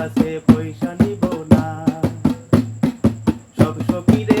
কাছে পয়সা নিব না। সব সকিরে